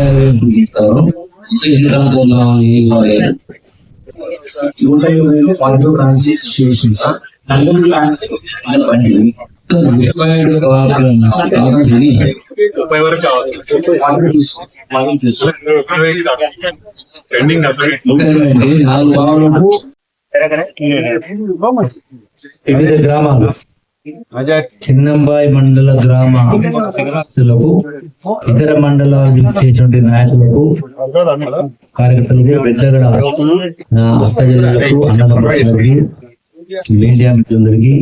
ఎన్ని రిక్వైర్డ్ ముప్పై వరకు కావాలి పెండింగ్ నాలుగు గ్రామాలు. చిన్నంబాయి మండల గ్రామస్తులకు ఇతర మండలాలకు చేసినటువంటి నాయకులకు కార్యకర్తలకు పెద్దగడ ఆ, అక్కజనులకు అన్నదమ్ములందరికీ మీడియా మిత్రులందరికీ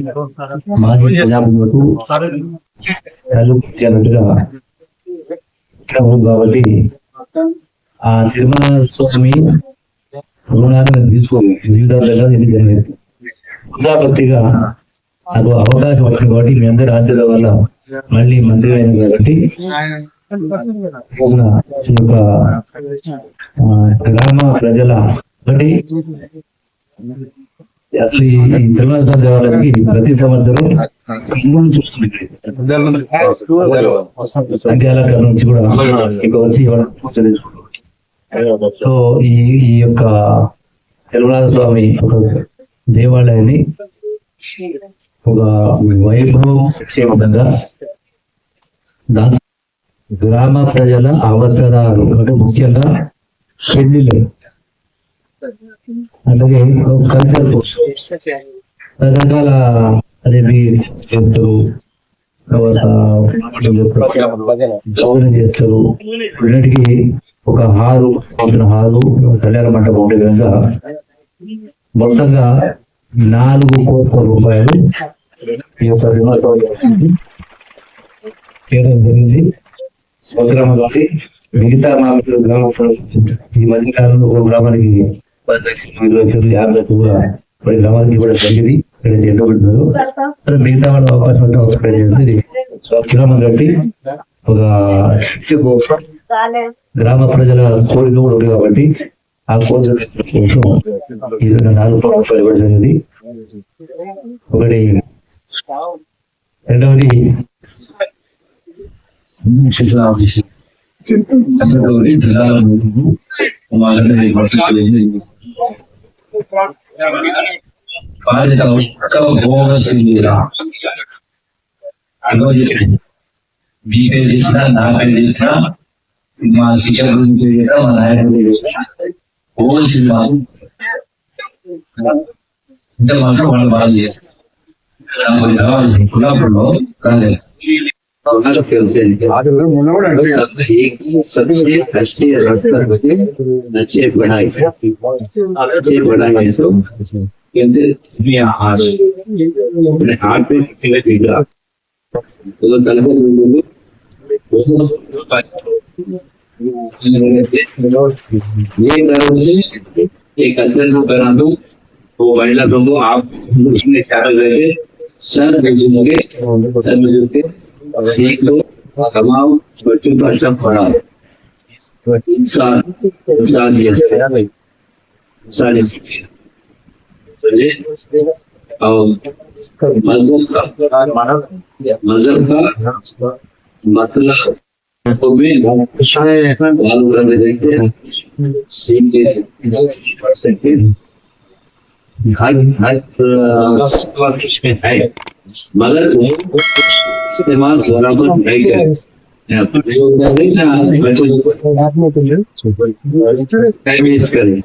మాజీ ప్రజాపతులకు తలుపు కాబట్టి ఆ తిరుమల స్వామి రుణాలను తీసుకో జీవితాలు ఇది జరిగింది ఉదాపత్తిగా నాకు అవకాశం వచ్చింది కాబట్టి మీ అందరి ఆశీర్వాద వల్ల మళ్ళీ మంత్రి అయింది కాబట్టి ఈ యొక్క గ్రామ ప్రజల ఒకటి. అసలు ఈ తిరుమల దేవాలయానికి ప్రతి సంవత్సరం సంధ్యాలకర నుంచి కూడా ఇక వచ్చి ఇవ్వడం సో ఈ ఈ యొక్క తిరుమల స్వామి ఒక దేవాలయాన్ని ఒక వైభవం వచ్చే విధంగా దాని గ్రామ ప్రజల అవసరాలు అంటే ముఖ్యంగా పెళ్ళిలు అలాగే కల్చర్ కోసం. రకరకాల అనేది చేస్తారు. తర్వాత చేస్తారు. వీటికి ఒక హారు పొందిన హారు కళ్యాణ మండపం ఉండే విధంగా మొత్తంగా నాలుగు కోట్ల రూపాయలు ఈ యొక్క చేయడం జరిగింది స్వగ్రామం మిగతా మామిడి గ్రామస్తులు ఈ మధ్య కాలంలో ఒక గ్రామానికి పది లక్షలు ఇరవై లక్షలు యాభై లక్షలు కూడా పది గ్రామానికి ఇవ్వడం జరిగింది ఇక్కడ ఎండ పెడుతున్నారు మరి మిగతా వాళ్ళ అవకాశం ఉంటే అవసరం చేసి స్వగ్రామం కట్టి ఒక గ్రామ ప్రజల కోరిక కూడా ఉంది కాబట్టి ఆ కోరిక కోసం ఈ నాలుగు కోట్ల రూపాయలు ఇవ్వడం జరిగింది. ఒకటి రెండవది శిక్షణ ఆఫీస్ అందరితోటి జిల్లాల మీటింగు వాళ్ళని పరిస్థితులు బాధ్యత ఒక్క భోగశీల అదో చెప్పింది మీ పేరు చెప్పినా నా పేరు చెప్పినా మా శిక్షణ గురించి చెప్పినా మా నాయకుడు చెప్పినా భోగశీల అంటే మాత్రం వాళ్ళు బాగా చేస్తారు ಕುಲಾಪುರ್లో ಕಾಣಲಿಲ್ಲ सबसे अच्छे रास्ता अच्छे बनाए अच्छे बनाए तो कहते हाथ अपने हाथ पे कितने पीटा तो दरअसल ये तरह से एक अत्यंत बना दूँ वो महिला तुमको आप उसमें क्या कर रहे थे सर मिलके सर मिलके सीख लो, कमाओ, बच्चों को अच्छा पढ़ाओ। इंसान इंसान इंसान और मज़हब का मज़हब का मतलब को भी मालूम करने देखते सीख के पढ़ सकते हैं हर हर में है मगर इस्तेमाल बराबर नहीं करें टाइम वेस्ट करें